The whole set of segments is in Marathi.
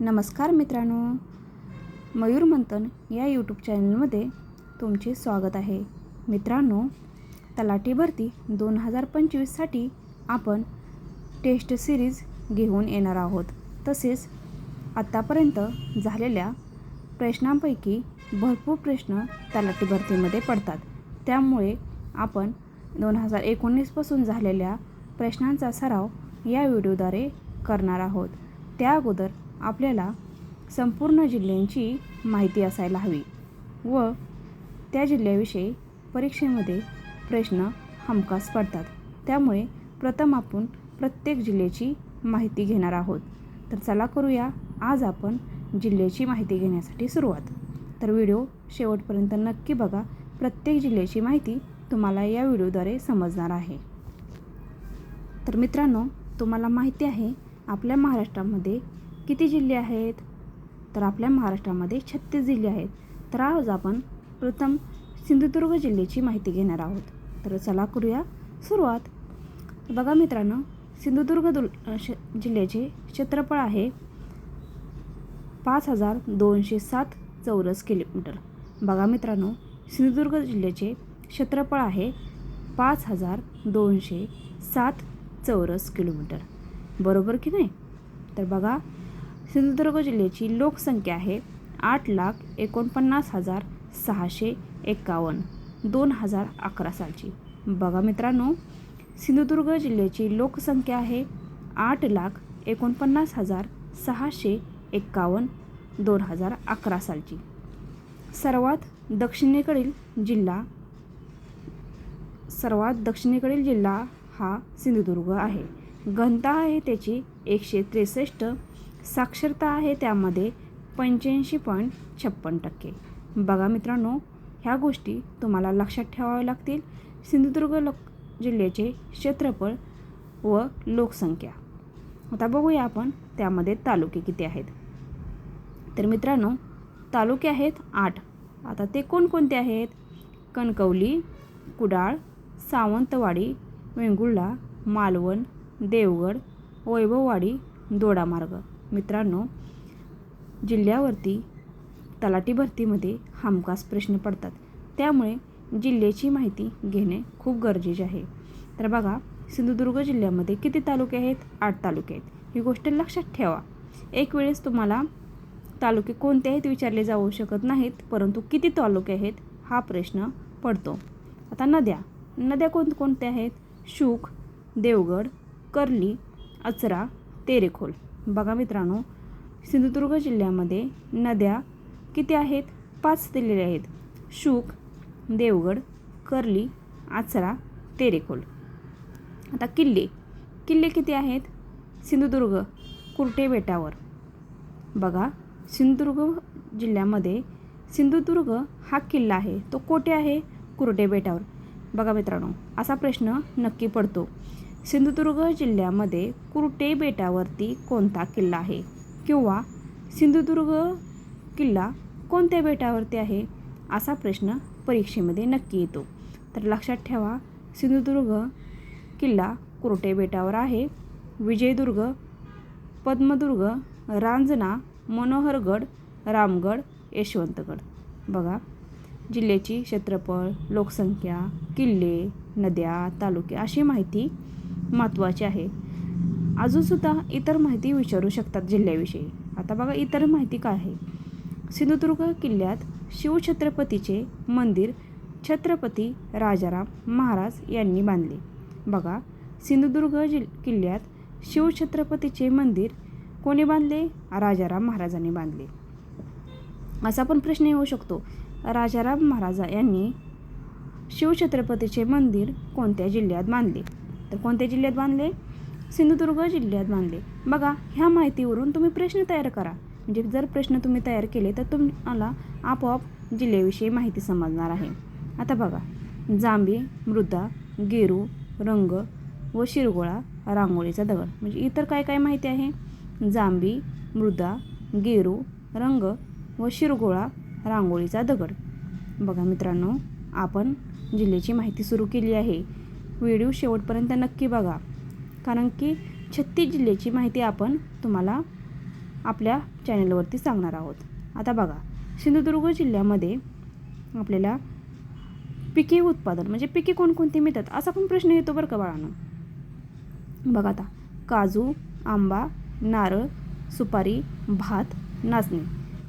नमस्कार मित्रांनो. मयूर मंथन या यूट्यूब चॅनलमध्ये तुमचे स्वागत आहे. मित्रांनो तलाठी भरती दोन हजार पंचवीससाठी आपण टेस्ट सिरीज घेऊन येणार आहोत. तसेच आत्तापर्यंत झालेल्या प्रश्नांपैकी भरपूर प्रश्न तलाठी भरतीमध्ये पडतात. त्यामुळे आपण दोन हजार एकोणीसपासून झालेल्या प्रश्नांचा सराव या व्हिडिओद्वारे करणार आहोत. त्या अगोदर आपल्याला संपूर्ण जिल्ह्यांची माहिती असायला हवी व त्या जिल्ह्याविषयी परीक्षेमध्ये प्रश्न हमखास पडतात. त्यामुळे प्रथम आपण प्रत्येक जिल्ह्याची माहिती घेणार आहोत. तर चला करूया आज आपण जिल्ह्याची माहिती घेण्यासाठी सुरुवात. तर व्हिडिओ शेवटपर्यंत नक्की बघा. प्रत्येक जिल्ह्याची माहिती तुम्हाला या व्हिडिओद्वारे समजणार आहे. तर मित्रांनो तुम्हाला माहिती आहे आपल्या महाराष्ट्रामध्ये किती जिल्हे आहेत? तर आपल्या महाराष्ट्रामध्ये छत्तीस जिल्हे आहेत. तर आज आपण प्रथम सिंधुदुर्ग जिल्ह्याची माहिती घेणार आहोत. तर चला करूया सुरुवात. बघा मित्रांनो सिंधुदुर्ग दुल श जिल्ह्याचे क्षेत्रफळ आहे पाच हजार दोनशे सात चौरस किलोमीटर. बघा मित्रांनो सिंधुदुर्ग जिल्ह्याचे क्षेत्रफळ आहे पाच हजार दोनशे सात चौरस किलोमीटर. बरोबर की नाही? तर बघा सिंधुदुर्ग जिल्ह्याची लोकसंख्या आहे आठ लाख एकोणपन्नास हजार सहाशे एक्कावन्न दोन हजार अकरा सालची. बघा मित्रांनो सिंधुदुर्ग जिल्ह्याची लोकसंख्या आहे आठ लाख एकोणपन्नास हजार सहाशे एक्कावन्न दोन हजार अकरा सालची. सर्वात दक्षिणेकडील जिल्हा सर्वात दक्षिणेकडील जिल्हा हा सिंधुदुर्ग आहे. घनता आहे त्याची एकशे त्रेसष्ट साक्षरता आहे त्यामध्ये पंच्याऐंशी पॉईंट छप्पन टक्के. बघा मित्रांनो ह्या गोष्टी तुम्हाला लक्षात ठेवाव्या लागतील. सिंधुदुर्ग लोक जिल्ह्याचे क्षेत्रफळ व लोकसंख्या. आता बघूया आपण त्यामध्ये तालुके किती आहेत. तर मित्रांनो तालुके आहेत आठ. आता ते कोणकोणते आहेत? कणकवली कुडाळ सावंतवाडी वेंगुर्ला मालवण देवगड वैभववाडी दोडामार्ग. मित्रांनो जिल्ह्यावरती तलाठी भरतीमध्ये हमखास प्रश्न पडतात. त्यामुळे जिल्ह्याची माहिती घेणे खूप गरजेचे आहे. तर बघा सिंधुदुर्ग जिल्ह्यामध्ये किती तालुके आहेत? आठ तालुके आहेत. ही गोष्ट लक्षात ठेवा. एक वेळेस तुम्हाला तालुके कोणते आहेत विचारले जाऊ शकत नाहीत परंतु किती तालुके आहेत हा प्रश्न पडतो. आता नद्या. नद्या कोणकोणत्या आहेत? शूक देवगड कर्ली अचरा तेरेखोल. बघा मित्रांनो सिंधुदुर्ग जिल्ह्यामध्ये नद्या किती आहेत? पाच दिलेल्या आहेत. शूक देवगड कर्ली आचरा तेरेखोल. आता किल्ले. किल्ले किती आहेत? सिंधुदुर्ग कुर्टे बेटावर. बघा सिंधुदुर्ग जिल्ह्यामध्ये सिंधुदुर्ग हा किल्ला आहे. तो कोठे आहे? कुर्टे बेटावर. बघा मित्रांनो असा प्रश्न नक्की पडतो. सिंधुदुर्ग जिल्ह्यामध्ये कुर्टे बेटावरती कोणता किल्ला आहे? किंवा सिंधुदुर्ग किल्ला कोणत्या बेटावरती आहे? असा प्रश्न परीक्षेमध्ये नक्की येतो. तर लक्षात ठेवा सिंधुदुर्ग किल्ला कुर्टे बेटावर आहे. विजयदुर्ग पद्मदुर्ग रांजना मनोहरगड रामगड यशवंतगड. बघा जिल्ह्याची क्षेत्रफळ लोकसंख्या किल्ले नद्या तालुके अशी माहिती महत्त्वाचे आहे. अजूनसुद्धा इतर माहिती विचारू शकतात जिल्ह्याविषयी. आता बघा इतर माहिती काय आहे? सिंधुदुर्ग किल्ल्यात शिवछत्रपतीचे मंदिर छत्रपती राजाराम महाराज यांनी बांधले. बघा सिंधुदुर्ग जिल किल्ल्यात शिवछत्रपतीचे मंदिर कोणी बांधले? राजाराम महाराजांनी बांधले. असा पण प्रश्न येऊ शकतो. राजाराम महाराजा यांनी शिवछत्रपतीचे मंदिर कोणत्या जिल्ह्यात बांधले? तर कोणत्या जिल्ह्यात बांधले? सिंधुदुर्ग जिल्ह्यात बांधले. बघा ह्या माहितीवरून तुम्ही प्रश्न तयार करा. म्हणजे जर प्रश्न तुम्ही तयार केले तर तुम्हाला आपोआप जिल्ह्याविषयी माहिती समजणार आहे. आता बघा जांबी मृदा गेरू रंग व शिरगोळा रांगोळीचा दगड. म्हणजे इतर काय काय माहिती आहे? जांबी मृदा गेरू रंग व शिरगोळा रांगोळीचा दगड. बघा मित्रांनो आपण जिल्ह्याची माहिती सुरू केली आहे. व्हिडिओ शेवटपर्यंत नक्की बघा. कारण की छत्तीस जिल्ह्याची माहिती आपण तुम्हाला आपल्या चॅनलवरती सांगणार आहोत. आता बघा सिंधुदुर्ग जिल्ह्यामध्ये आपल्याला पिके उत्पादन म्हणजे पिके कोणकोणती मिळतात असा पण प्रश्न येतो बरं का बाळानं. बघा आता काजू आंबा नारळ सुपारी भात नाचणी.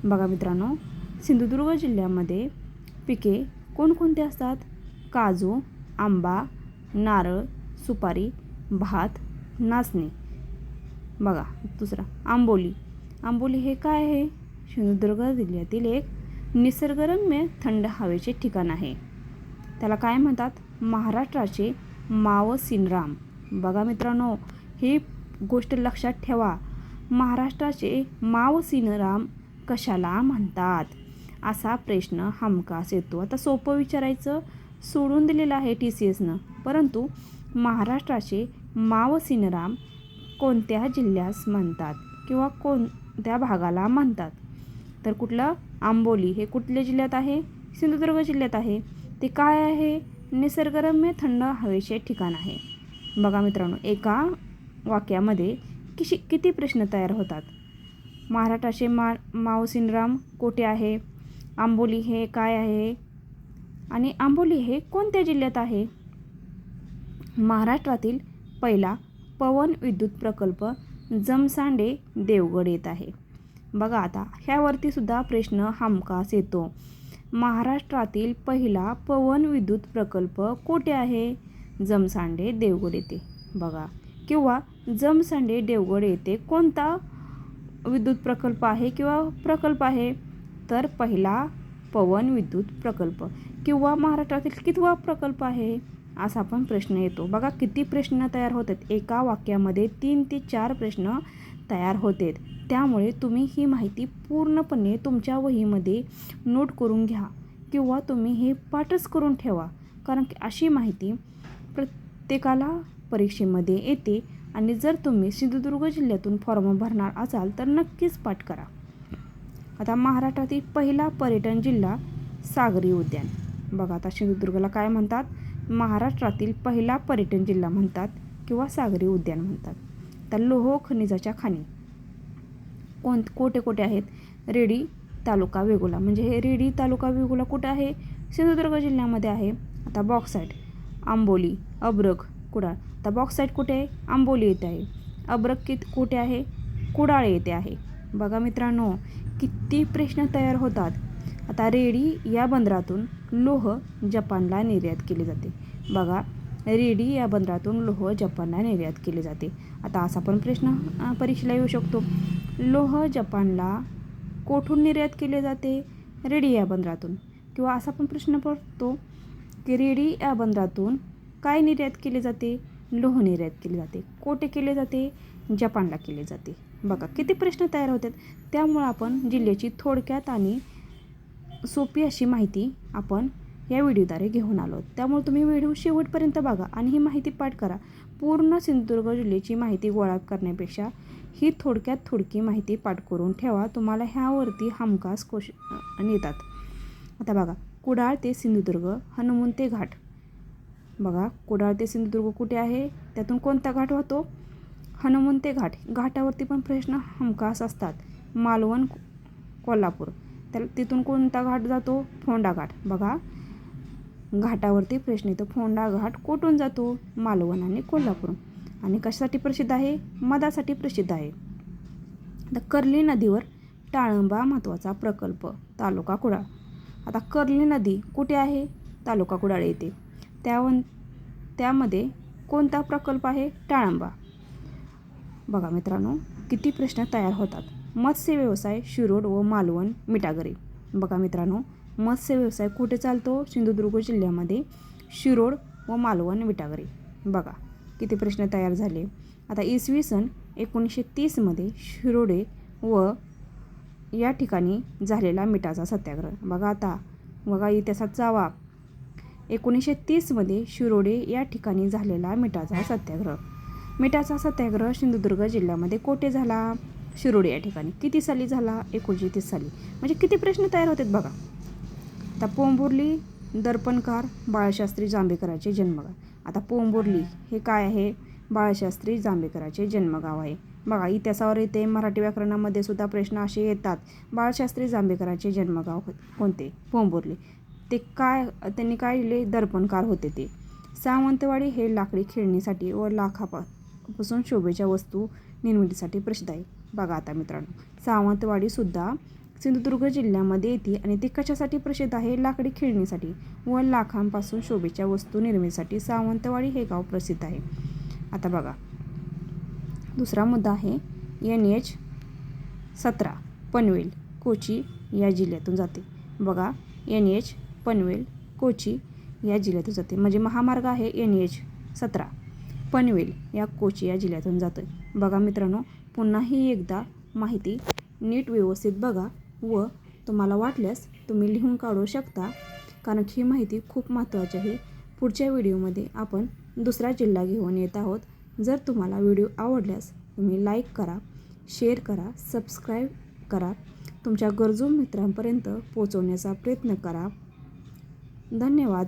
बघा मित्रांनो सिंधुदुर्ग जिल्ह्यामध्ये पिके कोणकोणती असतात? काजू आंबा नारळ सुपारी भात नाचणी. बघा दुसरा आंबोली. आंबोली हे काय आहे? सिंधुदुर्ग जिल्ह्यातील एक निसर्गरम्य थंड हवेचे ठिकाण आहे. त्याला काय म्हणतात? महाराष्ट्राचे मावसिनराम बघा मित्रांनो ही गोष्ट लक्षात ठेवा. महाराष्ट्राचे मावसिनराम कशाला म्हणतात? असा प्रश्न हमखास येतो. आता सोपं विचारायचं सोडून दिलेलं आहे टी सी एसनं परंतु महाराष्ट्राचे मावसिनराम कोणत्या जिल्ह्यास म्हणतात किंवा कोणत्या भागाला म्हणतात? तर कुठलं? आंबोली. हे कुठल्या जिल्ह्यात आहे? सिंधुदुर्ग जिल्ह्यात आहे. ते काय आहे? निसर्गरम्य थंड हवेचे ठिकाण आहे. बघा मित्रांनो एका वाक्यामध्ये किशी किती प्रश्न तयार होतात? महाराष्ट्राचे मा मावसिनराम कोठे आहे? आंबोली हे काय आहे? आणि आंबोली हे कोणत्या जिल्ह्यात आहे? महाराष्ट्रातील पहिला पवन विद्युत प्रकल्प जमसांडे देवगड येत आहे. बघा आता ह्यावरती सुद्धा प्रश्न हमखास येतो. महाराष्ट्रातील पहिला पवन विद्युत प्रकल्प कोठे आहे? जमसांडे देवगड येथे. बघा किंवा जमसांडे देवगड येथे कोणता विद्युत प्रकल्प आहे किंवा प्रकल्प आहे? तर पहिला पवन विद्युत प्रकल्प. किंवा महाराष्ट्रातील कितवा प्रकल्प आहे? असा पण प्रश्न येतो. बघा किती प्रश्न तयार होतात? एका वाक्यामध्ये तीन ते चार प्रश्न तयार होतात. त्यामुळे तुम्ही ही माहिती पूर्णपणे तुमच्या वहीमध्ये नोट करून घ्या किंवा तुम्ही हे पाठच करून ठेवा. कारण की अशी माहिती प्रत्येकाला परीक्षेमध्ये येते आणि जर तुम्ही सिंधुदुर्ग जिल्ह्यातून फॉर्म भरणार असाल तर नक्कीच पाठ करा. आता महाराष्ट्रातील पहिला पर्यटन जिल्हा सागरी उद्यान. बघा आता सिंधुदुर्गला काय म्हणतात? महाराष्ट्रातील पहिला पर्यटन जिल्हा म्हणतात किंवा सागरी उद्यान म्हणतात. तर लोह खनिजाच्या खाणी. कोण कोठे कोठे आहेत? रेडी तालुका वेगोला. म्हणजे हे रेडी तालुका वेगोला कुठं आहे? सिंधुदुर्ग जिल्ह्यामध्ये आहे. आता बॉक्साईट. आंबोली अब्रक कुडाळ. आता बॉक्साईट कुठे आहे? आंबोली येथे आहे. अब्रक कित कुठे आहे? कुडाळ येथे आहे. बघा मित्रांनो किती प्रश्न तयार होतात. आता रेडी या बंदरातून लोह जपानला निर्यात केले जाते. बघा रेडी या बंदरातून लोह जपानला निर्यात केले जाते. आता असा पण प्रश्न परीक्षेला येऊ शकतो. लोह जपानला कोठून निर्यात केले जाते? रेडी या बंदरातून. किंवा असा पण प्रश्न पडतो की रेडी या बंदरातून काय निर्यात केले जाते? लोह निर्यात केले जाते. कोठे केले जाते? जपानला केले जाते. बघा किती प्रश्न तयार होतात. त्यामुळं आपण जिल्ह्याची थोडक्यात आणि सोपी अशी माहिती आपण या व्हिडिओद्वारे घेऊन आलो त्यामुळे तुम्ही व्हिडिओ शेवटपर्यंत बघा आणि ही माहिती पाठ करा. पूर्ण सिंधुदुर्ग जिल्ह्याची माहिती गोळा करण्यापेक्षा ही थोडक्यात थोडकी माहिती पाठ करून ठेवा. तुम्हाला ह्यावरती हमखास कोश येतात आता बघा कुडाळ ते सिंधुदुर्ग हनुमंते घाट. बघा कुडाळ ते सिंधुदुर्ग कुठे आहे? त्यातून कोणता घाट वाहतो? हनुमंते घाट. घाटावरती पण प्रश्न हमखास असतात. मालवण कोल्हापूर. तर तिथून कोणता घाट जातो? फोंडा घाट. बघा घाटावरती प्रश्न येतो. फोंडा घाट कुठून जातो? मालवण आणि कोल्हापूर आणि कशासाठी प्रसिद्ध आहे? मधासाठी प्रसिद्ध आहे. तर कर्ली नदीवर टाळंबा महत्त्वाचा प्रकल्प तालुका कुडाळ. आता कर्ली नदी कुठे आहे? तालुका कुडाळ येथे त्यावन त्यामध्ये कोणता प्रकल्प आहे? टाळंबा. बघा मित्रांनो किती प्रश्न तयार होतात. मत्स्य व्यवसाय शिरोड व मालवण मिठागरी. बघा मित्रांनो मत्स्य व्यवसाय कुठे चालतो? सिंधुदुर्ग जिल्ह्यामध्ये शिरोड व मालवण मिठागरी. बघा किती प्रश्न तयार झाले. आता इसवी सन एकोणीसशे तीसमध्ये शिरोडे व या ठिकाणी झालेला मिठाचा सत्याग्रह. बघा आता बघा इतिहासात जावा एकोणीसशे तीसमध्ये शिरोडे या ठिकाणी झालेला मिठाचा सत्याग्रह. मिठाचा सत्याग्रह सिंधुदुर्ग जिल्ह्यामध्ये कोठे झाला? शिरोडी या ठिकाणी. किती साली झाला? एकोणीसशे तीस साली. म्हणजे किती प्रश्न तयार होतात बघा. आता पोंभुर्ली दर्पणकार बाळशास्त्री जांभेकरांचे जन्मगाव. आता पोंभुर्ली हे काय आहे? बाळशास्त्री जांभेकरांचे जन्मगाव आहे. बघा इतिहासावर येते मराठी व्याकरणामध्ये सुद्धा प्रश्न असे येतात. बाळशास्त्री जांभेकरांचे जन्मगाव हो- कोणते? पोंबुर्ली ते काय त्यांनी काय लिहिले? दर्पणकार होते ते. सावंतवाडी हे लाकडी खेळणीसाठी व लाखापासून शोभेच्या वस्तू निर्मितीसाठी प्रसिद्ध आहे. बघा आता मित्रांनो सावंतवाडीसुद्धा सिंधुदुर्ग जिल्ह्यामध्ये येते आणि ती कशासाठी प्रसिद्ध आहे? लाकडी खेळणीसाठी व लाखांपासून शोभेच्या वस्तू निर्मितीसाठी सावंतवाडी हे गाव प्रसिद्ध आहे. आता बघा दुसरा मुद्दा आहे एन एच सतरा पनवेल कोची या जिल्ह्यातून जाते. बघा एन एच पनवेल कोची या जिल्ह्यातून जाते. म्हणजे महामार्ग आहे एन एच सतरा पनवेल या कोची या जिल्ह्यातून जातो बघा मित्रांनो पुन्हाही एकदा माहिती नीट व्यवस्थित बघा व तुम्हाला वाटल्यास तुम्ही लिहून काढू शकता. कारण ही माहिती खूप महत्त्वाची आहे. पुढच्या व्हिडिओमध्ये आपण दुसरा जिल्हा घेऊन येत आहोत. जर तुम्हाला व्हिडिओ आवडल्यास तुम्ही लाईक करा शेअर करा सबस्क्राईब करा. तुमच्या गरजू मित्रांपर्यंत पोचवण्याचा प्रयत्न करा. धन्यवाद.